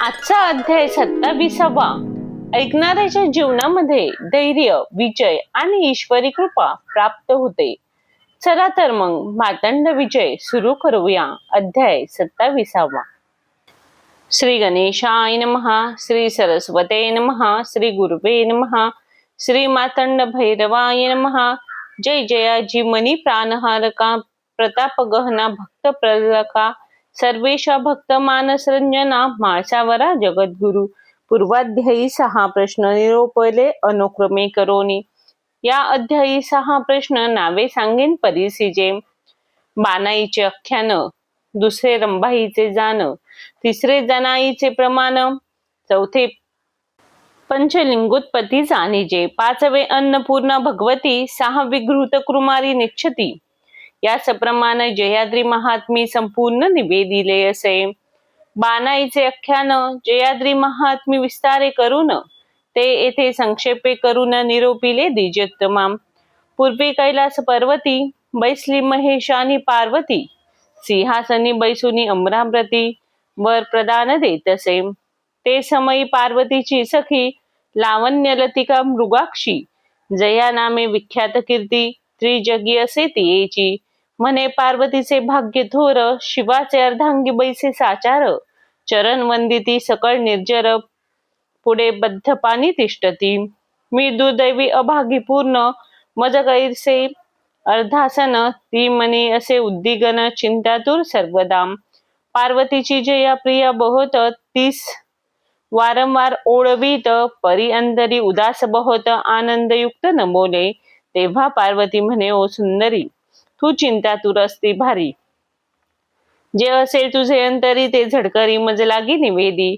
आजचा अध्याय सत्तावीसावा. ऐकणाऱ्याच्या जीवनामध्ये धैर्य विजय आणि ईश्वरी कृपा प्राप्त होते. चला तर मग मातंड विजय सुरू करूया. अध्याय सत्ताविसावा. श्री गणेशाय नमहा श्री सरस्वते नमहा श्री गुरुवे नमहा श्री मातंड भैरवाय नमहा जय जयाजी मनी प्राणहारका प्रताप गहना भक्त प्रलका सर्वेश भक्त मानसरंजना माळसावरा जगद्गुरु. पूर्वाध्यायी सहा प्रश्न निरोपले अनुक्रमे करोनी. या अध्यायी सहा प्रश्न नावे सांगेन परिसिजे. बानाईचे अख्यान दुसरे रंभाईचे जाण तिसरे जनाईचे प्रमाण चौथे पंचलिंगोत्पत्ती जाणीजे. पाचवे अन्नपूर्णा भगवती सहा विघृत कुमारी निच्छती याचप्रमाणे जयाद्री महात्मी संपूर्ण निवेदिले असे. बानाईचे आख्यान जयाद्री महात्मी विस्तारे करून ते येथे संक्षेपे करून निरोपिले द्विजोत्तमा. पूर्वी कैलास पर्वती बैसली महेशानी पार्वती सिंहासनी बैसुनी अमरावती वर प्रदान देत असे. ते समयी पार्वतीची सखी लावण्य लतिका मृगाक्षी जया नामे विख्यात कीर्ती त्रिजगी असे तियेची म्हणे पार्वतीचे भाग्य थोर शिवाचे अर्धांगी बैसे साचार. चरण वंदिती सकळ निर्जर पुढे बद्ध पाणी तिष्ठती. मी दुर्दैवी अभागी पूर्ण मज गैरसे अर्धासन. ती मनी असे उद्दिगन चिंतातूर सर्वदाम पार्वतीची जया प्रिया बहुत तीस वारंवार ओळवीत परी अंतरी उदास बहुत आनंदयुक्त नमोले. तेव्हा पार्वती म्हणे ओ सुंदरी तू चिंता तू रस्ती भारी. जे असेल तुझे अंतरी ते झडकरी मज लागी निवेदी.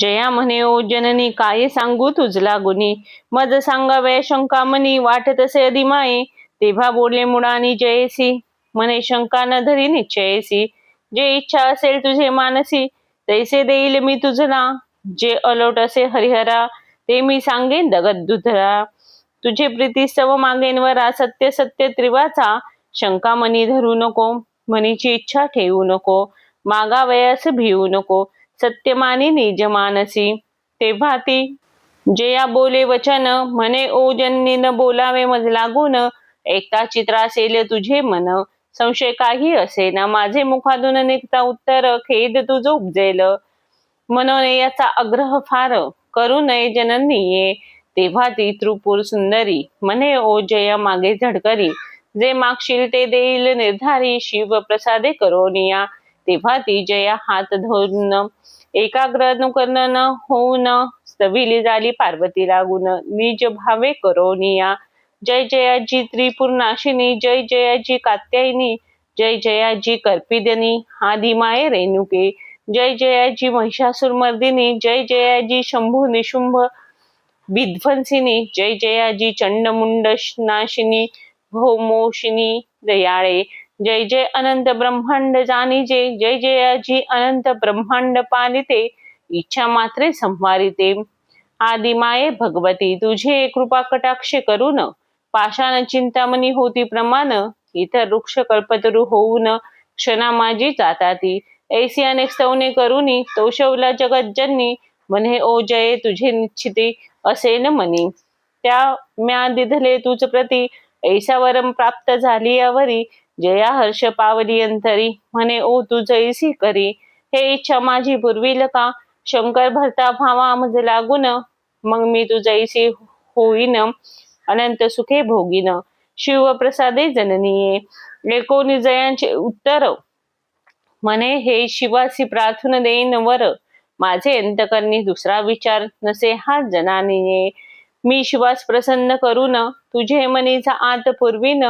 जया म्हणे ओ जननी काय सांगू तुझला गुनी? मज सांगावे शंका मनी वाटत असे अधिमाये तेव्हा बोलले मुळानी जयसी. म्हणे शंका न धरी निश्चयसी. जे इच्छा असेल तुझे मानसी तैसे देईल मी तुझला. जे अलोट असे हरिहरा ते मी सांगेन दगत दुधरा तुझे प्रीती सव मागेन वरा सत्य सत्य त्रिवाचा. शंका मनी धरू नको मनीची इच्छा ठेवू नको मागावयास भिवू नको सत्यमानी निजमानसी तेव्हा ती जया बोले वचन म्हणे ओ जन्नी न बोलावे मज लागून एकता चित्रासेल तुझे मन संशय काही असे ना माझे मुखातून निघता उत्तर खेद तुझ उपजेल. म्हणून याचा आग्रह फार करू नये जननी तेव्हा ती त्रिपूर सुंदरी म्हणे ओ जया मागे झडकरी जे मागशील ते देईल निर्धारी शिव प्रसादे करोनिया तेव्हा ती जया हात धरून एकाग्र अनुकरण होऊन स्तविली झाली पार्वती लागून निज भावे करोनिया जय जयाजी त्रिपुरनाशिनी जय जयाजी कात्यायनी जय जयाजी कर्पिदनी आदिमाये रेणुके. जय जयाजी महिषासुरमर्दिनी जय जयाजी शंभू निशुंभ विध्वंसिनी जय जयाजी चंडमुंड नाशिनी भौमोशिनी दयाळे। जय जय अनंत ब्रह्मांड जाणीजे। जय जयाजी अनंत ब्रह्मांड पालिते। इच्छा मात्रे संवारिते। आदिमाये भगवती तुझे कृपा कटाक्ष करून पाषाण चिंतामणी होती प्रमाण। इतर वृक्ष कल्पतरू होऊन क्षणा माझी जाताती। ऐसी अनेक स्तवने करुनी तोषवला जगज्जनी म्हणे ओ जय तुझे निश्चिती असेन मनी। त्या म्या दिधले तुझ प्रती। ऐशावरम प्राप्त झाली यावरी जया हर्ष पावली अंतरी. म्हणे ओ तू जैसी करी. हे इच्छा माझी पुरविल का? शंकर भरता भावा मज लागून. मग मी तू जैसी होईन. अनंत सुखे भोगीन. शिव प्रसादे जननीये. एकोणी जयांचे उत्तर. म्हणे हे शिवासी प्रार्थना देईन वर. माझे अंतकरणी दुसरा विचार नसे हा जनानीये. मी श्वास प्रसन्न करून तुझे मनीचा आत पूर्वीन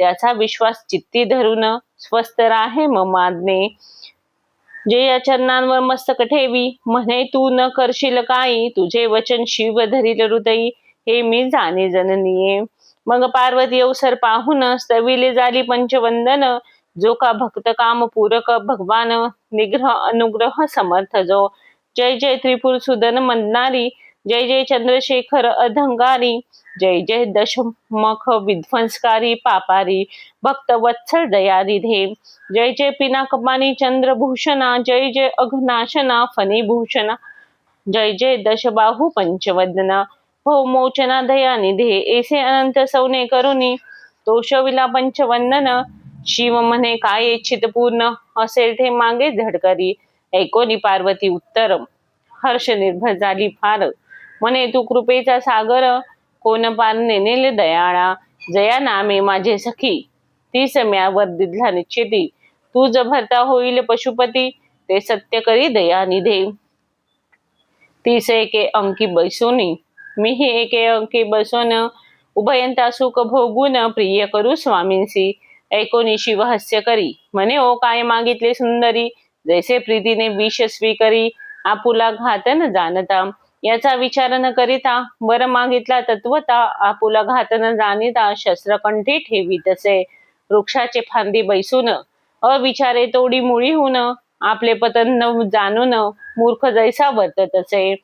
त्याचा विश्वास चित्ती धरून स्वस्त राहे ममादने जे या चरणांवर मस्तक ठेवी म्हणे तू न करशील काही तुझे वचन शिव धरील हृदयी हे मी जाणे जननीये. मग पार्वती अवसर पाहून स्तविले झाली पंचवंदन जो का भक्त काम पूरक भगवान निग्रह अनुग्रह समर्थ जो. जय जय त्रिपुर सुदन म्हणणारी जय जय चंद्रशेखर अधंगारी जय जय दशमख विध्वंसकारी पापारी भक्त वत्सल दयानिधे जय जय पिनाकमानी चंद्रभूषणा जय जय अघनाशना फणीभूषणा जय जय दशबाहू पंचवदना हो मोचना दयानिधे ऐसे अनंत सौने करुणी तोषविला पंचवंदन शिव म्हणे काय इच्छित पूर्ण असेल ते मागे झडकरी ऐकोनी पार्वती उत्तर हर्ष निर्भर झाली फार म्हणे तू कृपेचा सागर कोण पार नेनेल दयाळा जया नामे माझे सखी ती सम्यावर दिधला निश्चिती तू ज भरता होईल पशुपती ते सत्य करी दया निधे तीस एके अंकी बसूनी मीही एके अंकी बसून उभयंता सुख भोगून प्रिय करू स्वामींसी ऐकोनी शिव हस्य करी म्हणे ओ काय मागितले सुंदरी जैसे प्रीतीने विष स्वीकरी आपुला घातन जाणता याचा विचार न करिता वर मागितला तत्वता आपुला घात न जाणिता शस्त्रकंठी ठेवी तसे वृक्षाचे फांदी बैसून अविचारे तोडी मुळी होऊन आपले पतन न जाणून मूर्ख जैसा वर्तत असे.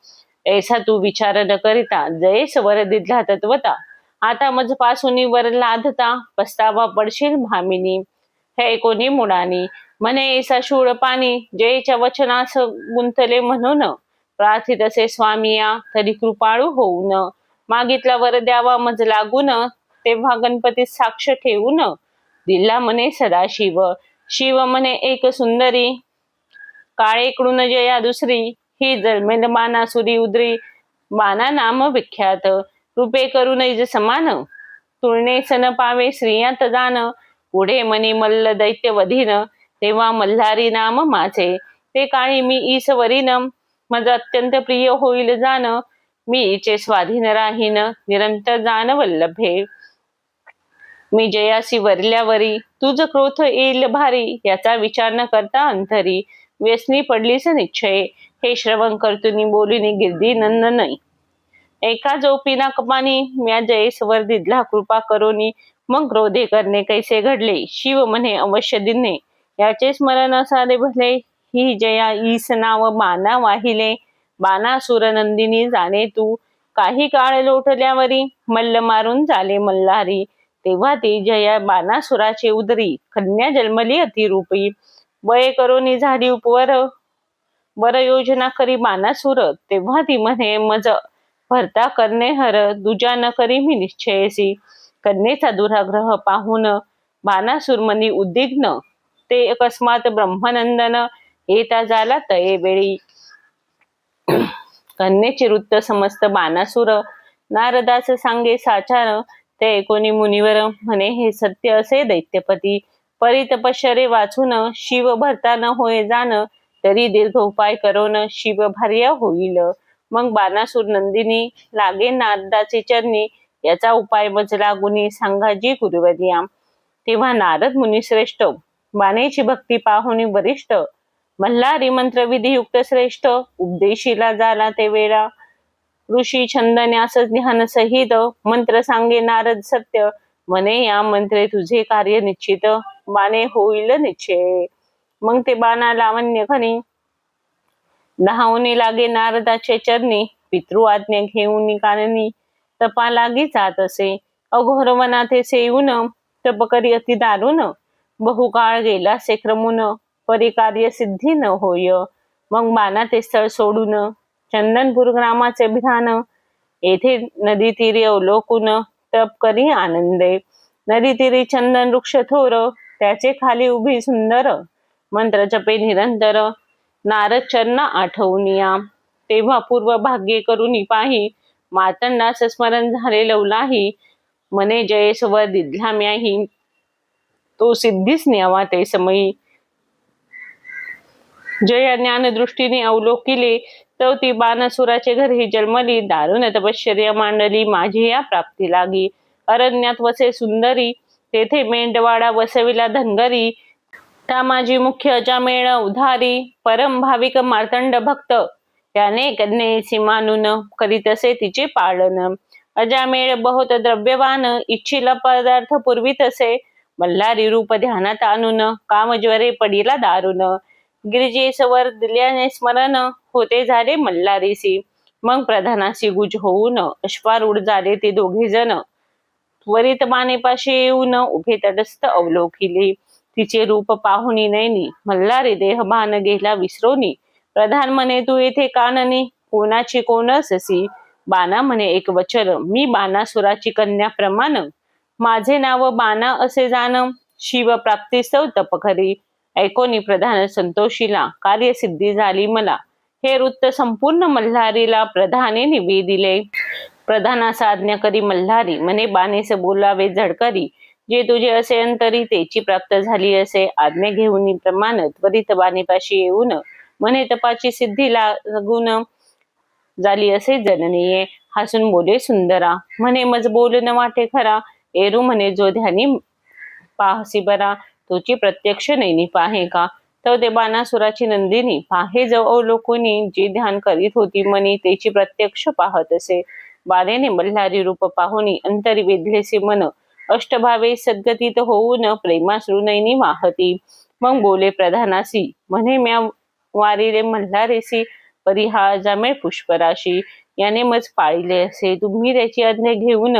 ऐसा तू विचार न करिता जैस वर दिला तत्वता. आता मजपासून वर लाधता पस्तावा पडशील भामिनी. हे कोणी मुडानी? म्हणे ऐसा शूळ पाणी जयच्या वचनास गुंतले म्हणून. प्रार्थित असे स्वामिया तरी कृपाळू होऊन मागितला वर द्यावा मज लागून तेव्हा गणपती साक्ष ठेवून दिला म्हणे सदाशिव शिव म्हणे एक सुंदरी. काळेकडून जया दुसरी ही जन्मेल मानासुरी उदरी. बाना नाम विख्यात रूपे करू नैज समान. तुळणे सन पावे स्त्रियांत जाण पुढे मनी मल्ल दैत्य वधीन तेव्हा मल्हारी नाम माझे. ते काळी मी ईसवरीन. माझं अत्यंत प्रिय होईल जाण मी इचे स्वाधीन राहीन निरंतर जाण वल्लभे. मी जयासी वरल्यावरी तुझ क्रोध येईल भारी याचा विचार न करता अंतरी व्यसनी पडलीच निश्चय हे श्रवण करतुनी बोलूनी गिर्दी नंद नाही एका जोपीना कपानी म्या जयेसवर दिदला कृपा करोनी. मग क्रोधे करणे कैसे घडले? शिव म्हणे अवश्य दिने. याचे स्मरण असाले भले ही जया ईस नाव माना वाहिले. बाणासुर नंदिनी जाणे तू. काही काळ लोटल्यावरी मल्ल मारून झाले मल्हारी. तेव्हा ती जया बाणासुराचे उदरी कन्या जन्मली अतिरूपी. वय करोनी झाली उपवर वर योजना करी बाणासुर. तेव्हा ती म्हणे मज भरता करणे हर दुजा न करी मी निश्चयसी. कन्येचा दुराग्रह पाहून बाणासुरमनी उद्विग्न. ते अकस्मात ब्रह्मनंदन येता झाला तये वेळी कन्येचे वृत्त समस्त बाणासुर. नारदास सांगे साचार. ते एकोणी मुनिवर म्हणे हे सत्य असे दैत्यपती. परितपश्चरे वाचून शिव भरता न होय जाण. तरी दीर्घ उपाय करोन शिव भार्या होईल. मग बाणासूर नंदिनी लागे नारदाचे चरणी. याचा उपाय मज लागुनी सांगाजी गुरुवर्या. तेव्हा नारद मुनी श्रेष्ठ बाणेची भक्ती पाहुणी वरिष्ठ. मल्हारी मंत्र विधियुक्त श्रेष्ठ उपदेशीला झाला ते वेळा. ऋषी छंदन्यास ध्यान सहित मंत्र सांगे नारद सत्य. म्हणे या मंत्रे तुझे कार्य निश्चित बाणे होईल निश्चय. मग ते बाणा लावण्य खनी धावणे लागे नारदाचे चरणी पितृ आज्ञा घेऊन काननी तपा लागी जात असे अघोर वनाथे सेवून तप करी अति दारुण. बहुकाळ गेला से क्रमून परी कार्य सिद्धी न होय. मग माना ते स्थळ सोडून चंदनपूर ग्रामाचे विधान येथे नदी तीरी अवलोकून तप करी आनंदे. नदी तीरी चंदन वृक्ष थोर त्याचे खाली उभी सुंदर. मंत्र जपे निरंतर. नारद चरण आठवूनिया तेव्हा पूर्व भाग्ये करून पाही. मातंडास स्मरण झाले लवलाही मने जयेस व दिध्याम्याही तो सिद्धीस न्यावा ते समयी. जया ज्ञान दृष्टीने अवलोकिले तर ती बाणसुराचे घरी जन्मली. दारुण तपश्चर्या मांडली माझी या प्राप्ती लागी. अरण्यात वसे सुंदरी तेथे मेंढवाडा वसविला धनगरी. त्या माझी मुख्य अजामेळ उधारी परम भाविक मार्तंड भक्त. त्याने कन्ये मानून करीत असे तिचे पालन. अजामेळ बहुत द्रव्यवान इच्छिला पदार्थ पूर्वी असे. मल्हारी रूप ध्यानात आणून कामज्वरे पडीला दारुण. गिरिजेसवर दिल्याने स्मरण होते झाले मल्हारीसी. मग प्रधानाशी गुज होऊन अश्वारूढ झाले ते दोघे जण. त्वरित मानेपाशी येऊन उभे तटस्थ अवलोकिले. तिचे रूप पाहुनी नैनी मल्हारी देहभान गेला विसरोनी. प्रधान म्हणे तू येथे काननी कोणाची कोण ससी? बाणा म्हणे एक वचन. मी बाणासुराची कन्या प्रमाण. माझे नाव बाणा असे जाण. शिव प्राप्तीस्तव तप खरी ऐकोनी प्रधान संतोषीला कार्यसिद्धी झाली मला. हे वृत्त संपूर्ण मल्हारीला प्रधाने निवेदिले प्रधानास आज्ञा करी मल्हारी म्हणे बानेस बोलावे झडकरी. जे तुझे असे अंतरी तेची प्राप्त झाली असे. आज्ञा घेऊन प्रमाण त्वरित बाणेपाशी येऊन म्हणे तपाची सिद्धी लागून झाली असे जननीये. हसून बोले सुंदरा म्हणे मज बोल न वाटे खरा. एरू म्हणे जो ध्यानी पाहसी बरा. तुझी प्रत्यक्ष नैनी पाहे का? तर ते बाणासुराची नंदिनी पाहे जो अवलोकुनी जी ध्यान करीत होती मनी त्याची प्रत्यक्ष पाहत असे. बाणेने मल्हारी रूप पाहुनी अंतरी वेधलेसे मन. अष्टभावे सद्गतीत होऊन प्रेमाश्रू नैनी वाहती. मग बोले प्रधानासी म्हणे म्या वारिले मल्हारेसी परी हा जामेळ पुष्पराशी. याने मज पाळले असे. तुम्ही त्याची आज्ञा घेऊन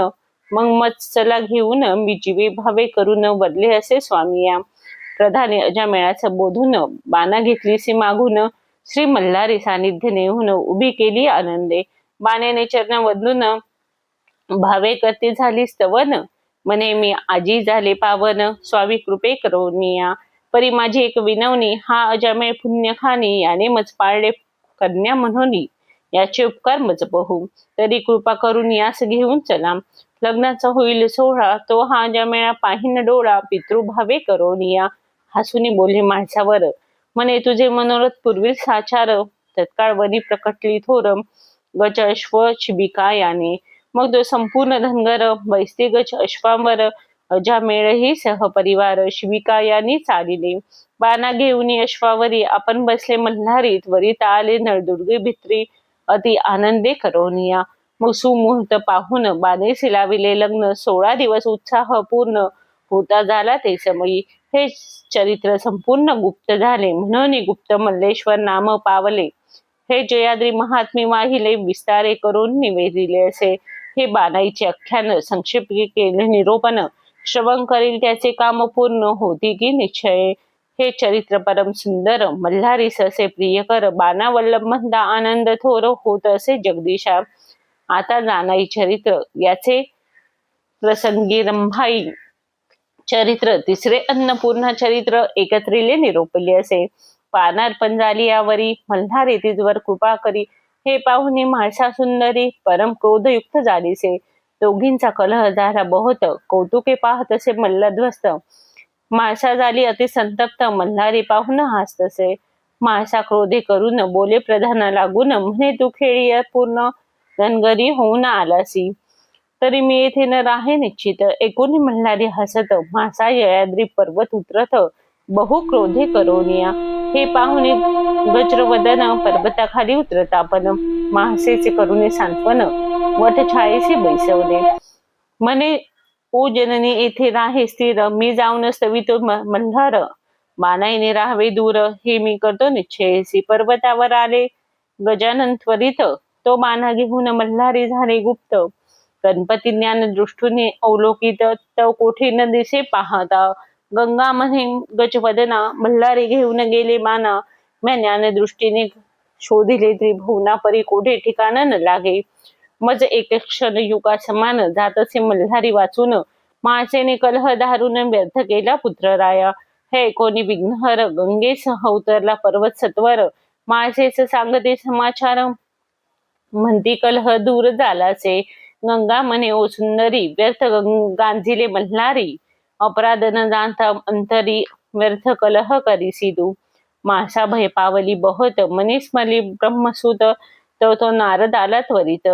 मग मत्सला घेऊन मी जीवे भावे करून बदले असे स्वामी या प्रधाने अजामेळाचं बोधून बाणा घेतलीसी मागून श्री मल्हारी सानिध्य नेहून उभी केली आनंदे. बाण्याने चरण बदलून भावे करते झाली स्तवन म्हणे मी आजी झाले पावन स्वामी कृपे करोनिया परी माझी एक विनवणी हा अजामेळ पुण्य खानी याने मज पाळले कन्या म्हणून याचे उपकार मज बहु. तरी कृपा करून यास घेऊन चला. लग्नाचा होईल सोहळा तो हा जमेळा पाहिन डोळा पितृभावे करोनिया हसुनी बोलले माणसावर म्हणे तुझे मनोरथ पूर्वी साचार. तत्काळ वरी प्रकटली थोरम गच अश्व शिबिका याने मग तो संपूर्ण धनगर वैस्ते गच अश्वांवर. अजामेळही सहपरिवार शिबिका यांनी चालिले. बाना घेऊन अश्वावरी आपण बसले मल्हारीत. वरी आले नळदुर्गे भित्री. अति आनंदे करोनिया मग सुमुहूर्त पाहून बाणे शिलाविले लग्न. सोळा दिवस उत्साह पूर्ण होता झाला ते समयी. हे चरित्र संपूर्ण गुप्त झाले. म्हणून गुप्त मल्लेश्वर नाम पावले. हे जयाद्री महात्मी वाहिले विस्तारे करून निवेदिले असे. हे बाणाईचे आख्यान संक्षिप्त केले निरोपण. श्रवण करील त्याचे काम पूर्ण होती की निश्चय. हे चरित्र परम सुंदर मल्हारीस असे प्रियकर बाणावल्लभ म्हणता आनंद थोर होत असे जगदीशा. आता जाणाई चरित्र याचे प्रसंगी रंभाई चरित्र तिसरे अन्नपूर्णा चरित्र एकत्रिले निरोपले असे. पानार्पण झाली यावरी मल्हारी तिजवर कृपा करी. हे पाहुणे म्हाळसा सुंदरी परम क्रोधयुक्त झालीसे दोघींचा कलह झाला बहुत कौतुके पाहत असे मल्लध्वस्त. माळसा झाली अति संतप्त मल्हारी पाहून हास्तसे माळसा क्रोधे करून बोले प्रधाना लागून म्हणे तू खेळी पूर्ण धनगरी होऊन आलासी तरी मी येथे न राहे निश्चित. एकोणी म्हणणारी हसत मासा ययाद्री पर्वत उतरत बहु क्रोधे करोनिया. हे पाहुणे गज्रवदन पर्वताखाली उतरत आपण. मासेचे करुणे सांत्वन वट छायेचे बैसवले. म्हणे ओ जननी येथे राहे स्थिर. मी जाऊन सवित मल्हार मानाईने राहावे दूर. हे मी करतो निश्चयसी पर्वतावर आले. गजानन त्वरित तो माना घेऊन मल्हारी झाले गुप्त. गणपती ज्ञान दृष्टीने अवलोकित तो कोठे न दिसे पाहता. गंगा म्हणे गजवदना मल्हारी घेऊन गेले माना. म्या ज्ञान दृष्टीने शोधिले त्रिभुवना परी कोठे ठिकाण न लागे. मज एक क्षण युगा समान जात असे मल्हारी वाचून मासेने कलह धारून व्यर्थ केला पुत्र राया हे कोणी विघ्नहर गंगेसह उतरला पर्वत सत्वर. माझेच सांगते समाचार म्हणती कलह दूर झालाचे गंगा म्हणे ओ सुंदरी व्यर्थ गांजिले मल्हारी अपराध न जाणता अंतरी व्यर्थ कलह करी तू. मासा भय पावली बहुत मनीस्मली ब्रह्मसूत तो तो नारद आला त्वरित.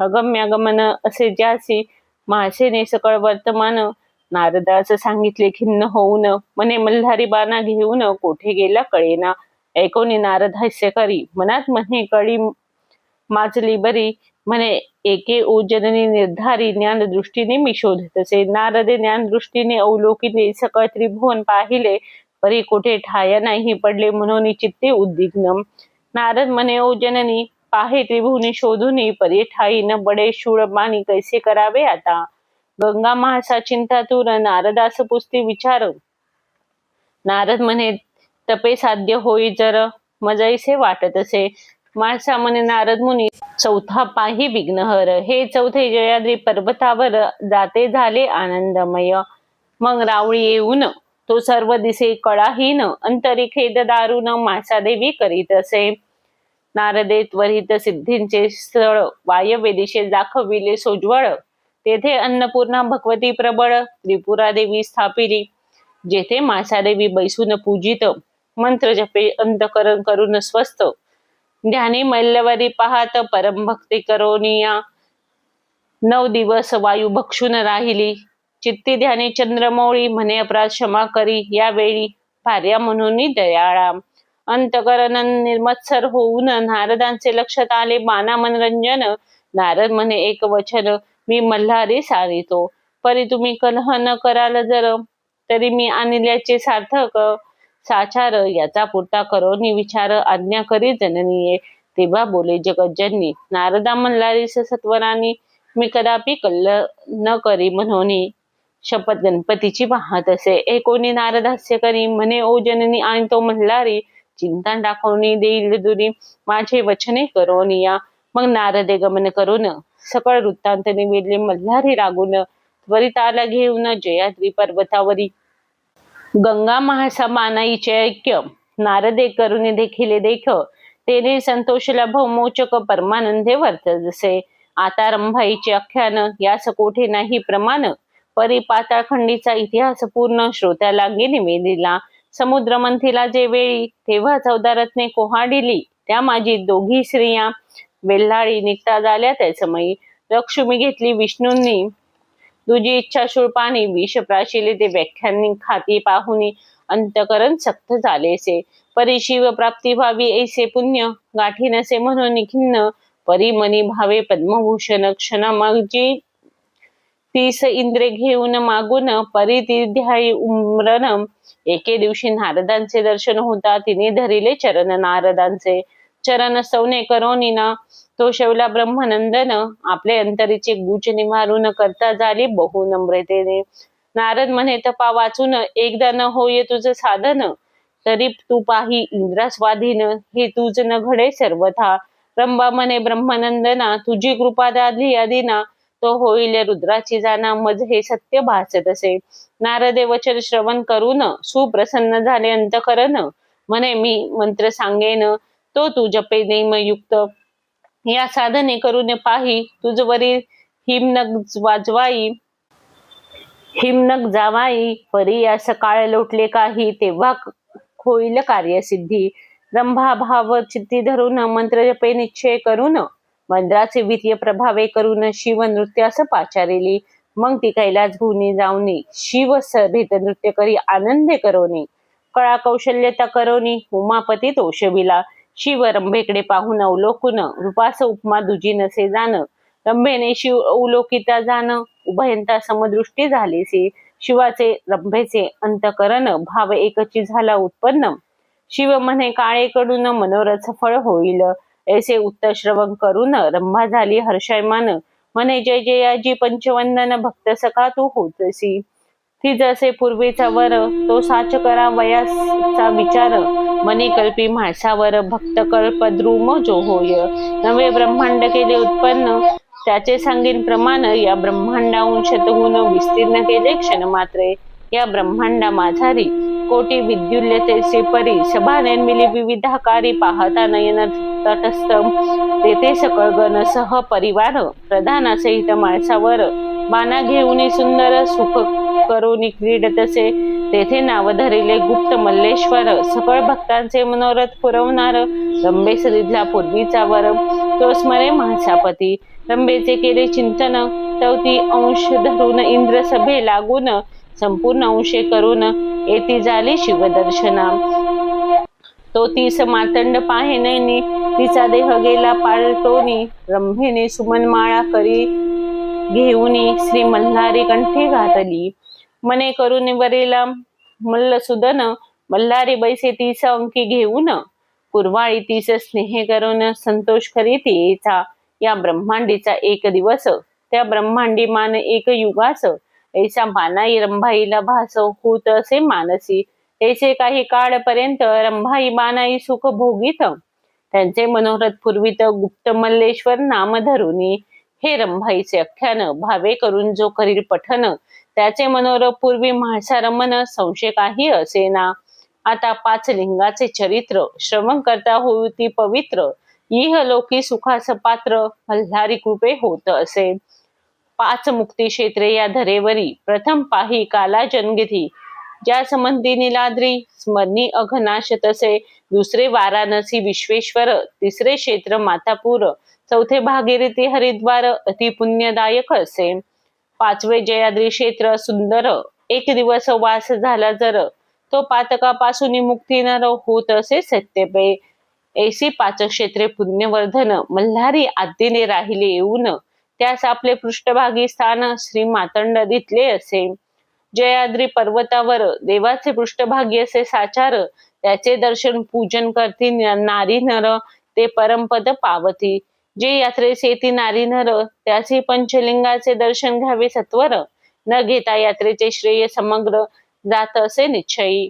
अगम्यागमन असे ज्यासी माशेने सकळ वर्तमान. नारदाचं सांगितले खिन्न होऊन. मने मल्हारी बाना घेऊन कोठे गेला कळेना. ऐकोनी नारद हास्य करी. मनात म्हणे कळी माचली बरी म्हणे एके ओजननी निर्धारी ज्ञान दृष्टीने मी शोधत नारदे ज्ञान दृष्टीने अवलोकिले सकळ त्रिभुवन पाहिले परी कोठे ठाया नाही पडले म्हणून चित्ते उद्विग्न. नारद म्हणे ओ पाहे त्रिभुवनी शोधुनी परी ठाई न बडे शूळ बाणी कैसे करावे आता? गंगा महासा चिंता तूर नारदास पुस्ती विचार नारद म्हणे तपे साध्य होई जर मजैसे वाटत असे माणसा नारद मुनी चौथा पाही विघ्नहर. हे चौथे जयाद्री पर्वतावर जाते झाले आनंदमय. मग रावळी येऊन तो सर्व दिसे कळाहीन अंतरी खेद दारुण मासादेवी करीत असे. नारदे त्वरित सिद्धींचे स्थळ वायव्य दिशे दाखविले सोज्वळ. तेथे अन्नपूर्णा भगवती प्रबळ त्रिपुरा देवी स्थापिली. जेथे मासादेवी बैसून पूजित मंत्र जपे अंतकरण करून स्वस्त ध्यानी मल्लवरी पाहत परमभक्ती करोनिया. नऊ दिवस वायू भक्षून राहिली. चित्ती ध्यानी चंद्रमौळी म्हणे अपराध क्षमा करी. यावेळी भार्या म्हणून दयाळा अंतकरण निर्मत्सर होऊन नारदांचे लक्षात आले. माना मनोरंजन. नारद म्हणे एक वचन मी मल्हारी सारितो परी तुम्ही कलह न कराल जर तरी मी आणल्याचे सार्थक साचार याचा पुरता करोनी विचार आज्ञा करी जननीये तेव्हा बोले जगज्जननी नारदा मल्हारी सत्वरानी मी कदापि कल्ल न करी म्हणोनी. शपथ गणपतीची पाहत असे. एकोणी नारद हास्य करी? म्हणे ओ जननी आणि तो मल्हारी चिंता दाखवणी देईल दुरी. माझे वचने करोनिया. मग नारदे गमन करून सकळ वृत्तांत निवेदले. मल्हारी रागून त्वरित आला घेऊन जयाद्री पर्वतावरी. गंगा महासामानाईचे ऐक्य नारदे करुणे देखिले देख तेने संतोषला भौमोचक परमानंदे वर्त जसे आता रंभाईचे आख्यान यास कोठे नाही प्रमाण परी पाताळखंडीचा इतिहास पूर्ण श्रोत्याला निवेदिला समुद्र मंथीला जे वेळी तेव्हा चौदा रत्ने कोहाडिली त्या माझी दोघी स्त्रिया वेल्हाळी निघता झाल्या त्या समयी लक्ष्मी घेतली विष्णूंनी दुजी इच्छा शुळपाणी विष प्राशिले ते व्याख्यानी खाती पाहुनी अंतकरण सक्त झालेसे परी शिव प्राप्ती व्हावी ऐसे पुण्य गाठी नसे म्हणून खिन्न परी मनी भावे पद्मभूषण क्षण मागची. तीस इंद्रे घेऊन मागून परी ती ध्यायी उमरण. एके दिवशी नारदांचे दर्शन होता तिने धरिले चरण नारदांचे. चरण सवने करोनिना तो शेवला ब्रह्मनंदन आपले अंतरीचे गुच निवारून करता झाली बहु नम्रतेने. नारद म्हणे तपा वाचून एकदा न होय तुझं साधन तरी तू पाही इंद्रा स्वाधीन हे तुझ न घडे सर्वथा. रंबा म्हणे ब्रह्मनंदना तुझी कृपा दादली आदिना तो होईल रुद्राची जाना मज हे सत्य भासत असे. नारदे वचन श्रवण करून सुप्रसन्न झाले अंतकरण. म्हणे मी मंत्र सांगेन तो तू जपे नेमयुक्त या साधने करून पाही तुझवरील हिमनग वाजवाई. हिमनग जावाई परी या सकाळ लोटले काही तेव्हा होईल कार्यसिद्धी. रंभा भाव चित्ती धरून मंत्र जपे निश्चय करून. मंत्राचे वित्तीय प्रभावे करून शिव नृत्यास पाचारिली. मग ती कैलास भूनी जाऊन शिव सभेत नृत्य करी आनंदे करोनी. कळा कौशल्यता करोनी उमापती तोषविला शिव रंभेकडे पाहून अवलोकून रूपास उपमा दुजी नसे जाण. रंभेने शिव अवलोकिता जाण. उभयंता समदृष्टी झालीसी. शिवाचे रंभेचे अंतकरण भाव एकची झाला उत्पन्न. शिव म्हणे काळेकडून मनोरथ फळ होईल. ऐसे उत्तर श्रवण करून रंभा झाली हर्षयमान. म्हणे जय जयाजी पंचवंदन भक्त सखा तू होतसी. ती जसे पूर्वीचा वर तो साच करा वयाचा विचार. मनी कल्पी माणसावर भक्त कल्प द्रुम जो होय. नवे ब्रह्मांड केले उत्पन्न त्याचे सांगीन प्रमाण या ब्रह्मांडाहून शतगुण विस्तीर्ण केले क्षण मात्रे. या ब्रह्मांडा माझारी कोटी विद्युल्यतेचे परी सभा निर्मिली विविधाकारी पाहता नयन तटस्थ तेथे सकळ गण सह परिवार प्रधानासहित माणसावर बाना घेऊन सुंदर सुख करून क्रीडतसे तेथे नाव धरिले गुप्त मल्लेश्वर. सकळ भक्तांचे मनोरथ पुरवणार रंबेस दिधला पूर्वीचा वर. तो स्मरे महासापती. रंबेचे केले चिंतन तवती अंश धरून इंद्र सभे लागून संपूर्ण अंशे करून येती झाली शिवदर्शना. तो तीस मातंड पाहे नैनी. तिचा देह गेला पालटोनी. रंभेने सुमनमाळा करी घेऊनी श्री मल्हारी कंठी घातली. मने करून वरेला मल्लसुदन मल्हारी बैसे तीस अंकी घेऊन कुरवाळी तीस स्नेह करून संतोष करीतीचा या ब्रह्मांडीचा एक दिवस त्या ब्रह्मांडी मान एक युगास ऐसा मानाई रंभाईला भास होत असे मानसी. ऐसे काही काळपर्यंत रंभाई मानाई सुख भोगीत. त्यांचे मनोरथ पूर्वीत गुप्त मल्लेश्वर नाम धरुनी. हे रंभाईचे अख्यान भावे करून जो करील पठन त्याचे मनोर पूर्वी म्हाळसारमन संशय काही असेना. आता पाच लिंगाचे चरित्र श्रवण करता होती पवित्र. इह लोकी सुखास पात्र मल्हारी कृपे होत असे. पाच मुक्ती क्षेत्रे या धरेवरी प्रथम पाही काला जनगिधी ज्या संबंधी निलाद्री स्मरणी अघनाश तसे. दुसरे वाराणसी विश्वेश्वर तिसरे क्षेत्र मातापूर. चौथे भागीरथी हरिद्वार अति पुण्यदायक असे. पाचवे जयाद्री क्षेत्र सुंदर एक दिवस वास झाला जर तो पातकापासून मुक्ती नर होत असे सत्यपे. ऐसी पाच क्षेत्रे पुण्यवर्धन मल्हारी आदीने राहिले येऊन त्यास आपले पृष्ठभागी स्थान श्री मातंड दितले असे. जयाद्री पर्वतावर देवाचे पृष्ठभागी असे साचार त्याचे दर्शन पूजन करती नारी नर ते परमपद पावती. जे यात्रेस येती नारी नर त्याचे पंचलिंगाचे दर्शन घ्यावे सत्वर. न घेता यात्रेचे श्रेय समग्र जात असे निश्चयी.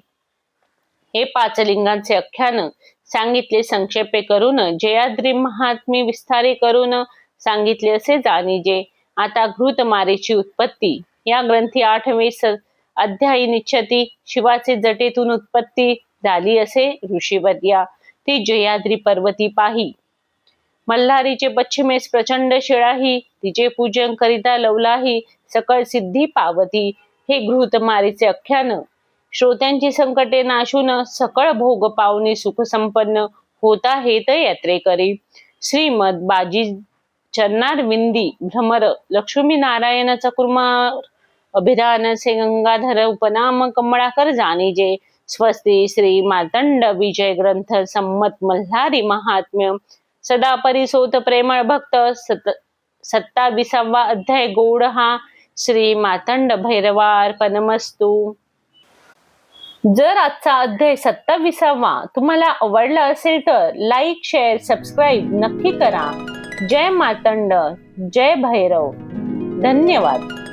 हे पाच लिंगांचे आख्यान सांगितले संक्षेपे करून जयाद्री महात्मी विस्तारे करून सांगितले असे जाणीजे. आता घृत मारेची उत्पत्ती. या ग्रंथी आठवे अध्यायी निश्चती शिवाचे जटेतून उत्पत्ती झाली असे ऋषीवर्या. ती जयाद्री पर्वती पाही. मल्हारीचे पश्चिमेस प्रचंड शिळाही तिचे पूजन करिता लवलाही सकळ सिद्धी पावती हे घृत मारीचे आख्यान. श्रोत्यांची संकटे नाशून सकळ भोग पावनी सुख संपन्न होता हे यात्रेकरी. श्रीमद बाजी चन्नार विंदी भ्रमर लक्ष्मी नारायण चकुर्मार अभिधान से गंगाधर उपनाम कमळाकर जाणीजे स्वस्ती श्री मातंड विजय ग्रंथ संमत मल्हारी महात्म्य सदा परिसोत प्रेमळ भक्त सत सत्ताविसावा अध्याय गोड हा श्री मातंड भैरवार पनमस्तू. जर आजचा अध्याय सत्ताविसावा तुम्हाला आवडला असेल तर लाईक शेअर सबस्क्राईब नक्की करा. जय मातंड जय भैरव. धन्यवाद.